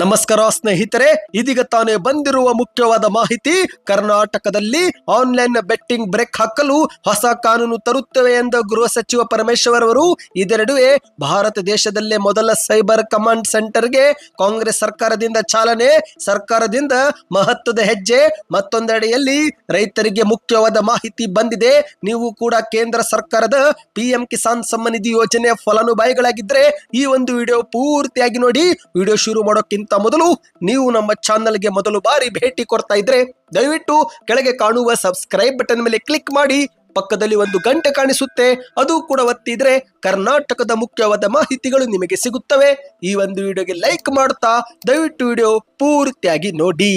ನಮಸ್ಕಾರ ಸ್ನೇಹಿತರೆ, ಇದೀಗ ತಾನೇ ಬಂದಿರುವ ಮುಖ್ಯವಾದ ಮಾಹಿತಿ, ಕರ್ನಾಟಕದಲ್ಲಿ ಆನ್ಲೈನ್ ಬೆಟ್ಟಿಂಗ್ ಬ್ರೇಕ್ ಹಾಕಲು ಹೊಸ ಕಾನೂನು ತರುತ್ತೇವೆ ಎಂದು ಗೃಹ ಸಚಿವ ಪರಮೇಶ್ವರ್ ಅವರು ಇದೆರಡುವೆ ಭಾರತ ದೇಶದಲ್ಲೇ ಮೊದಲ ಸೈಬರ್ ಕಮಾಂಡ್ ಸೆಂಟರ್ಗೆ ಕಾಂಗ್ರೆಸ್ ಸರ್ಕಾರದಿಂದ ಚಾಲನೆ, ಸರ್ಕಾರದಿಂದ ಮಹತ್ವದ ಹೆಜ್ಜೆ, ಮತ್ತೊಂದೆಡೆಯಲ್ಲಿ ರೈತರಿಗೆ ಮುಖ್ಯವಾದ ಮಾಹಿತಿ ಬಂದಿದೆ. ನೀವು ಕೂಡ ಕೇಂದ್ರ ಸರ್ಕಾರದ ಪಿಎಂ ಕಿಸಾನ್ ಸಮ್ಮನಿಧಿ ನಿಧಿ ಯೋಜನೆಯ ಫಲಾನುಭವಿಗಳಾಗಿದ್ರೆ ಈ ಒಂದು ವಿಡಿಯೋ ಪೂರ್ತಿಯಾಗಿ ನೋಡಿ. ವಿಡಿಯೋ ಶುರು ಮಾಡೋಕ್ಕಿಂತ ಮೊದಲು ನೀವು ನಮ್ಮ ಚಾನಲ್ಗೆ ಮೊದಲು ಬಾರಿ ಭೇಟಿ ಕೊಡ್ತಾ ಇದ್ರೆ ದಯವಿಟ್ಟು ಕೆಳಗೆ ಕಾಣುವ ಸಬ್ಸ್ಕ್ರೈಬ್ ಬಟನ್ ಮೇಲೆ ಕ್ಲಿಕ್ ಮಾಡಿ. ಪಕ್ಕದಲ್ಲಿ ಒಂದು ಗಂಟೆ ಕಾಣಿಸುತ್ತೆ. ಅದು ಕೂಡ ಒತ್ತಿದ್ರೆ ಕರ್ನಾಟಕದ ಮುಖ್ಯವಾದ ಮಾಹಿತಿಗಳು ನಿಮಗೆ ಸಿಗುತ್ತವೆ. ಈ ಒಂದು ವಿಡಿಯೋಗೆ ಲೈಕ್ ಮಾಡ್ತಾ ದಯವಿಟ್ಟು ವಿಡಿಯೋ ಪೂರ್ತಿಯಾಗಿ ನೋಡಿ.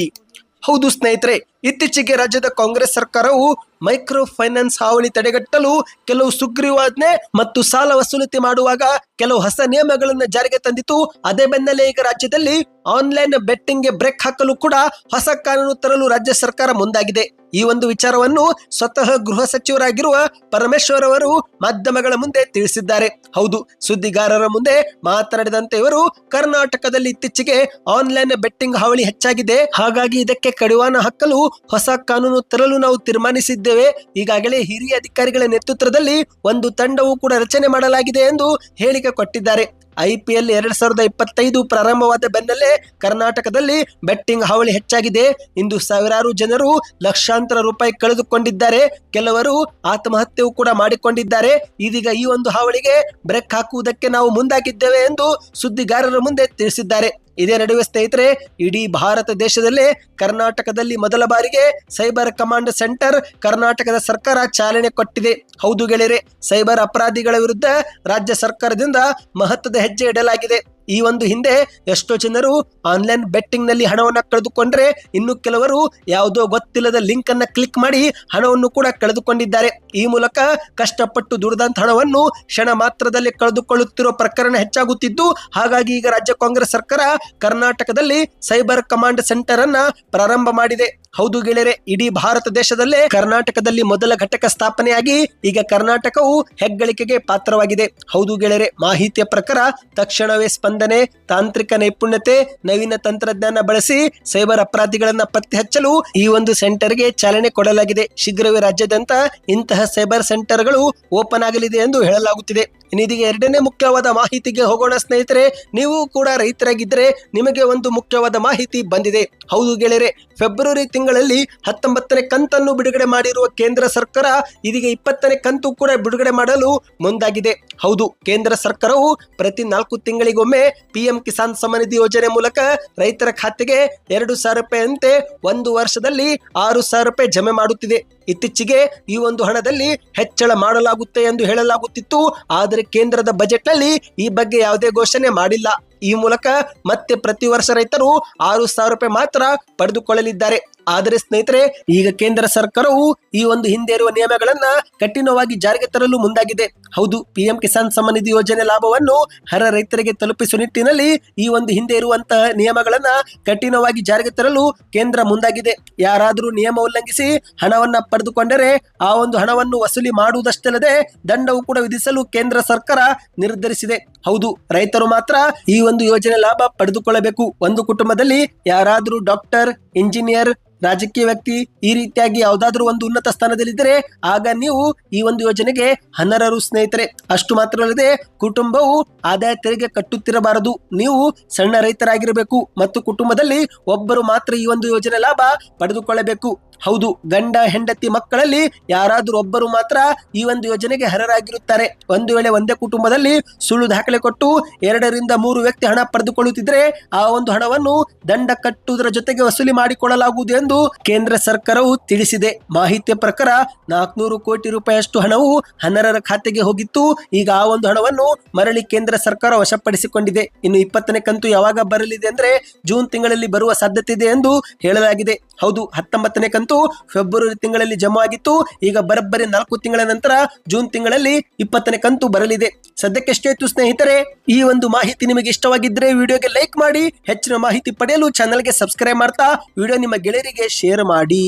ಹೌದು ಸ್ನೇಹಿತರೆ ಇತ್ತೀಚೆಗೆ ರಾಜ್ಯದ ಕಾಂಗ್ರೆಸ್ ಸರ್ಕಾರವು ಮೈಕ್ರೋ ಫೈನಾನ್ಸ್ ಹಾವಳಿ ತಡೆಗಟ್ಟಲು ಕೆಲವು ಸುಗ್ರೀವಾಜ್ಞೆ ಮತ್ತು ಸಾಲ ವಸೂಲಿತಿ ಮಾಡುವಾಗ ಕೆಲವು ಹೊಸ ನಿಯಮಗಳನ್ನು ಜಾರಿಗೆ ತಂದಿತು ಅದೇ ಬೆನ್ನಲ್ಲೇ ಈಗ ರಾಜ್ಯದಲ್ಲಿ ಆನ್ಲೈನ್ ಬೆಟ್ಟಿಂಗ್ಗೆ ಬ್ರೇಕ್ ಹಾಕಲು ಕೂಡ ಹೊಸ ಕಾನೂನು ತರಲು ರಾಜ್ಯ ಸರ್ಕಾರ ಮುಂದಾಗಿದೆ. ಈ ಒಂದು ವಿಚಾರವನ್ನು ಸ್ವತಃ ಗೃಹ ಸಚಿವರಾಗಿರುವ ಪರಮೇಶ್ವರ್ ಅವರು ಮಾಧ್ಯಮಗಳ ಮುಂದೆ ತಿಳಿಸಿದ್ದಾರೆ. ಹೌದು, ಸುದ್ದಿಗಾರರ ಮುಂದೆ ಮಾತನಾಡಿದಂತೆ ಇವರು ಕರ್ನಾಟಕದಲ್ಲಿ ಇತ್ತೀಚೆಗೆ ಆನ್ಲೈನ್ ಬೆಟ್ಟಿಂಗ್ ಹಾವಳಿ ಹೆಚ್ಚಾಗಿದೆ. ಹಾಗಾಗಿ ಇದಕ್ಕೆ ಕಡಿವಾಣ ಹಾಕಲು ಹೊಸ ಕಾನೂನು ತರಲು ನಾವು ತೀರ್ಮಾನಿಸಿದ್ದೇವೆ. ಈಗಾಗಲೇ ಹಿರಿಯ ಅಧಿಕಾರಿಗಳ ನೇತೃತ್ವದಲ್ಲಿ ಒಂದು ತಂಡವು ಕೂಡ ರಚನೆ ಮಾಡಲಾಗಿದೆ ಎಂದು ಹೇಳಿಕೆ ಕೊಟ್ಟಿದ್ದಾರೆ. ಐಪಿಎಲ್ ಎರಡ್ ಸಾವಿರದ ಇಪ್ಪತ್ತೈದು ಪ್ರಾರಂಭವಾದ ಬೆನ್ನಲ್ಲೇ ಕರ್ನಾಟಕದಲ್ಲಿ ಬೆಟ್ಟಿಂಗ್ ಹಾವಳಿ ಹೆಚ್ಚಾಗಿದೆ. ಇಂದು ಸಾವಿರಾರು ಜನರು ಲಕ್ಷಾಂತರ ರೂಪಾಯಿ ಕಳೆದುಕೊಂಡಿದ್ದಾರೆ. ಕೆಲವರು ಆತ್ಮಹತ್ಯೆಯೂ ಕೂಡ ಮಾಡಿಕೊಂಡಿದ್ದಾರೆ. ಇದೀಗ ಈ ಒಂದು ಹಾವಳಿಗೆ ಬ್ರೇಕ್ ಹಾಕುವುದಕ್ಕೆ ನಾವು ಮುಂದಾಗಿದ್ದೇವೆ ಎಂದು ಸುದ್ದಿಗಾರರ ಮುಂದೆ ತಿಳಿಸಿದ್ದಾರೆ. ಇದೇ ನಡುವೆ ಸ್ನೇಹಿತರೆ, ಇಡೀ ಭಾರತ ದೇಶದಲ್ಲೇ ಕರ್ನಾಟಕದಲ್ಲಿ ಮೊದಲ ಬಾರಿಗೆ ಸೈಬರ್ ಕಮಾಂಡ್ ಸೆಂಟರ್ ಕರ್ನಾಟಕದ ಸರ್ಕಾರ ಚಾಲನೆ ಕೊಟ್ಟಿದೆ. ಹೌದು ಗೆಳೆಯರೆ, ಸೈಬರ್ ಅಪರಾಧಿಗಳ ವಿರುದ್ಧ ರಾಜ್ಯ ಸರ್ಕಾರದಿಂದ ಮಹತ್ವದ ಹೆಜ್ಜೆ ಇಡಲಾಗಿದೆ. ಈ ಒಂದು ಹಿಂದೆ ಎಷ್ಟೋ ಜನರು ಆನ್ಲೈನ್ ಬೆಟ್ಟಿಂಗ್ನಲ್ಲಿ ಹಣವನ್ನು ಕಳೆದುಕೊಂಡ್ರೆ ಇನ್ನು ಕೆಲವರು ಯಾವುದೋ ಗೊತ್ತಿಲ್ಲದ ಲಿಂಕ್ ಅನ್ನ ಕ್ಲಿಕ್ ಮಾಡಿ ಹಣವನ್ನು ಕೂಡ ಕಳೆದುಕೊಂಡಿದ್ದಾರೆ. ಈ ಮೂಲಕ ಕಷ್ಟಪಟ್ಟು ದುಡಿದಂತ ಹಣವನ್ನು ಕ್ಷಣ ಮಾತ್ರದಲ್ಲಿ ಕಳೆದುಕೊಳ್ಳುತ್ತಿರುವ ಪ್ರಕರಣ ಹೆಚ್ಚಾಗುತ್ತಿದ್ದು, ಹಾಗಾಗಿ ಈಗ ರಾಜ್ಯ ಕಾಂಗ್ರೆಸ್ ಸರ್ಕಾರ ಕರ್ನಾಟಕದಲ್ಲಿ ಸೈಬರ್ ಕಮಾಂಡ್ ಸೆಂಟರ್ ಅನ್ನ ಪ್ರಾರಂಭ ಮಾಡಿದೆ. ಹೌದು ಗೆಳೆಯರೆ, ಇಡೀ ಭಾರತ ದೇಶದಲ್ಲೇ ಕರ್ನಾಟಕದಲ್ಲಿ ಮೊದಲ ಘಟಕ ಸ್ಥಾಪನೆಯಾಗಿ ಈಗ ಕರ್ನಾಟಕವು ಹೆಗ್ಗಳಿಕೆಗೆ ಪಾತ್ರವಾಗಿದೆ. ಹೌದು ಗೆಳೆಯರೆ, ಮಾಹಿತಿಯ ಪ್ರಕಾರ ತಕ್ಷಣವೇ ಸ್ಪಂದನೆ, ತಾಂತ್ರಿಕ ನೈಪುಣ್ಯತೆ, ನವೀನ ತಂತ್ರಜ್ಞಾನ ಬಳಸಿ ಸೈಬರ್ ಅಪರಾಧಿಗಳನ್ನ ಪತ್ತೆ ಹಚ್ಚಲು ಈ ಒಂದು ಸೆಂಟರ್ಗೆ ಚಾಲನೆ ಕೊಡಲಾಗಿದೆ. ಶೀಘ್ರವೇ ರಾಜ್ಯಾದ್ಯಂತ ಇಂತಹ ಸೈಬರ್ ಸೆಂಟರ್ಗಳು ಓಪನ್ ಆಗಲಿದೆ ಎಂದು ಹೇಳಲಾಗುತ್ತಿದೆ. ಇನ್ನೀಗ ಎರಡನೇ ಮುಖ್ಯವಾದ ಮಾಹಿತಿಗೆ ಹೋಗೋಣ ಸ್ನೇಹಿತರೆ, ನೀವು ಕೂಡ ರೈತರಾಗಿದ್ದರೆ ನಿಮಗೆ ಒಂದು ಮುಖ್ಯವಾದ ಮಾಹಿತಿ ಬಂದಿದೆ. ಹೌದು ಗೆಳೆಯರೆ, ಫೆಬ್ರವರಿ ತಿಂಗಳಲ್ಲಿ ಹತ್ತೊಂಬತ್ತನೇ ಕಂತನ್ನು ಬಿಡುಗಡೆ ಮಾಡಿರುವ ಕೇಂದ್ರ ಸರ್ಕಾರ ಇದೀಗ ಇಪ್ಪತ್ತನೇ ಕಂತು ಕೂಡ ಬಿಡುಗಡೆ ಮಾಡಲು ಮುಂದಾಗಿದೆ. ಹೌದು, ಕೇಂದ್ರ ಸರ್ಕಾರವು ಪ್ರತಿ ನಾಲ್ಕು ತಿಂಗಳಿಗೊಮ್ಮೆ ಪಿಎಂ ಕಿಸಾನ್ ಸಮ್ಮಾನ್ ನಿಧಿ ಯೋಜನೆ ಮೂಲಕ ರೈತರ ಖಾತೆಗೆ ಎರಡು ಸಾವಿರ ರೂಪಾಯಿಯಂತೆ ಒಂದು ವರ್ಷದಲ್ಲಿ ಆರು ಸಾವಿರ ರೂಪಾಯಿ ಜಮೆ ಮಾಡುತ್ತಿದೆ. ಇತ್ತೀಚೆಗೆ ಈ ಒಂದು ಹಣದಲ್ಲಿ ಹೆಚ್ಚಳ ಮಾಡಲಾಗುತ್ತೆ ಎಂದು ಹೇಳಲಾಗುತ್ತಿತ್ತು. ಆದರೆ ಕೇಂದ್ರದ ಬಜೆಟ್ನಲ್ಲಿ ಈ ಬಗ್ಗೆ ಯಾವುದೇ ಘೋಷಣೆ ಮಾಡಿಲ್ಲ. ಈ ಮೂಲಕ ಮತ್ತೆ ಪ್ರತಿ ವರ್ಷ ರೈತರು ಆರು ಸಾವಿರ ರೂಪಾಯಿ ಮಾತ್ರ ಪಡೆದುಕೊಳ್ಳಲಿದ್ದಾರೆ. ಆದರೆ ಸ್ನೇಹಿತರೆ, ಈಗ ಕೇಂದ್ರ ಸರ್ಕಾರವು ಈ ಒಂದು ಹಿಂದೆ ಇರುವ ನಿಯಮಗಳನ್ನ ಕಠಿಣವಾಗಿ ಜಾರಿಗೆ ತರಲು ಮುಂದಾಗಿದೆ. ಹೌದು ಪಿಎಂ ಕಿಸಾನ್ ಸಮ್ಮಾನ್ ನಿಧಿ ಯೋಜನೆ ಲಾಭವನ್ನು ಹರ ರೈತರಿಗೆ ತಲುಪಿಸುವ ನಿಟ್ಟಿನಲ್ಲಿ ಈ ಒಂದು ಹಿಂದೆ ಇರುವಂತಹ ನಿಯಮಗಳನ್ನ ಕಠಿಣವಾಗಿ ಜಾರಿಗೆ ತರಲು ಕೇಂದ್ರ ಮುಂದಾಗಿದೆ. ಯಾರಾದರೂ ನಿಯಮ ಉಲ್ಲಂಘಿಸಿ ಹಣವನ್ನ ಪಡೆದುಕೊಂಡರೆ ಆ ಒಂದು ಹಣವನ್ನು ವಸೂಲಿ ಮಾಡುವುದಷ್ಟಲ್ಲದೆ ದಂಡವು ಕೂಡ ವಿಧಿಸಲು ಕೇಂದ್ರ ಸರ್ಕಾರ ನಿರ್ಧರಿಸಿದೆ. ಹೌದು ರೈತರು ಮಾತ್ರ ಈ ಒಂದು ಯೋಜನೆ ಲಾಭ ಪಡೆದುಕೊಳ್ಳಬೇಕು. ಒಂದು ಕುಟುಂಬದಲ್ಲಿ ಯಾರಾದರೂ ಡಾಕ್ಟರ್ ಇಂಜಿನಿಯರ್ ರಾಜಕೀಯ ವ್ಯಕ್ತಿ ಈ ರೀತಿಯಾಗಿ ಯಾವುದಾದ್ರೂ ಒಂದು ಉನ್ನತ ಸ್ಥಾನದಲ್ಲಿದ್ದರೆ ಆಗ ನೀವು ಈ ಒಂದು ಯೋಜನೆಗೆ ಅನರ್ಹರು ಸ್ನೇಹಿತರೆ. ಅಷ್ಟು ಮಾತ್ರ ಅಲ್ಲದೆ ಕುಟುಂಬವು ಆದಾಯ ತೆರಿಗೆ ಕಟ್ಟುತ್ತಿರಬಾರದು. ನೀವು ಸಣ್ಣ ರೈತರಾಗಿರಬೇಕು ಮತ್ತು ಕುಟುಂಬದಲ್ಲಿ ಒಬ್ಬರು ಮಾತ್ರ ಈ ಒಂದು ಯೋಜನೆ ಲಾಭ ಪಡೆದುಕೊಳ್ಳಬೇಕು. ಹೌದು, ಗಂಡ, ಹೆಂಡತಿ ಮಕ್ಕಳಲ್ಲಿ ಯಾರಾದರೂ ಒಬ್ಬರು ಮಾತ್ರ ಈ ಒಂದು ಯೋಜನೆಗೆ ಅರ್ಹರಾಗಿರುತ್ತಾರೆ. ಒಂದು ವೇಳೆ ಒಂದೇ ಕುಟುಂಬದಲ್ಲಿ ಸುಳ್ಳು ದಾಖಲೆ ಕೊಟ್ಟು ಎರಡರಿಂದ ಮೂರು ವ್ಯಕ್ತಿ ಹಣ ಪಡೆದುಕೊಳ್ಳುತ್ತಿದ್ರೆ ಆ ಒಂದು ಹಣವನ್ನು ದಂಡ ಕಟ್ಟುವುದರ ಜೊತೆಗೆ ವಸೂಲಿ ಮಾಡಿಕೊಳ್ಳಲಾಗುವುದು ಎಂದು ಕೇಂದ್ರ ಸರ್ಕಾರವು ತಿಳಿಸಿದೆ. ಮಾಹಿತಿ ಪ್ರಕಾರ ನಾಲ್ಕುನೂರು ಕೋಟಿ ರೂಪಾಯಿಯಷ್ಟು ಹಣವು ಅನರ್ಹರ ಖಾತೆಗೆ ಹೋಗಿತ್ತು. ಈಗ ಆ ಒಂದು ಹಣವನ್ನು ಮರಳಿ ಕೇಂದ್ರ ಸರ್ಕಾರ ವಶಪಡಿಸಿಕೊಂಡಿದೆ. ಇನ್ನು ಇಪ್ಪತ್ತನೇ ಕಂತು ಯಾವಾಗ ಬರಲಿದೆ ಅಂದ್ರೆ ಜೂನ್ ತಿಂಗಳಲ್ಲಿ ಬರುವ ಸಾಧ್ಯತೆ ಇದೆ ಎಂದು ಹೇಳಲಾಗಿದೆ. ಹೌದು, ಹತ್ತೊಂಬತ್ತನೇ ಕಂತು ಫೆಬ್ರವರಿ ತಿಂಗಳಲ್ಲಿ ಜಮಾ ಆಗಿತ್ತು. ಈಗ ಬರಬ್ಬರಿ ನಾಲ್ಕು ತಿಂಗಳ ನಂತರ ಜೂನ್ ತಿಂಗಳಲ್ಲಿ ಇಪ್ಪತ್ತನೇ ಕಂತು ಬರಲಿದೆ. ಸದ್ಯಕ್ಕೆ ಇತ್ತು ಸ್ನೇಹಿತರೆ, ಈ ಒಂದು ಮಾಹಿತಿ ನಿಮಗೆ ಇಷ್ಟವಾಗಿದ್ರೆ ವಿಡಿಯೋಗೆ ಲೈಕ್ ಮಾಡಿ, ಹೆಚ್ಚಿನ ಮಾಹಿತಿ ಪಡೆಯಲು ಚಾನಲ್ಗೆ ಸಬ್ಸ್ಕ್ರೈಬ್ ಮಾಡ್ತಾ, ವಿಡಿಯೋ ನಿಮ್ಮ ಗೆಳೆಯರಿಗೆ ಶೇರ್ ಮಾಡಿ.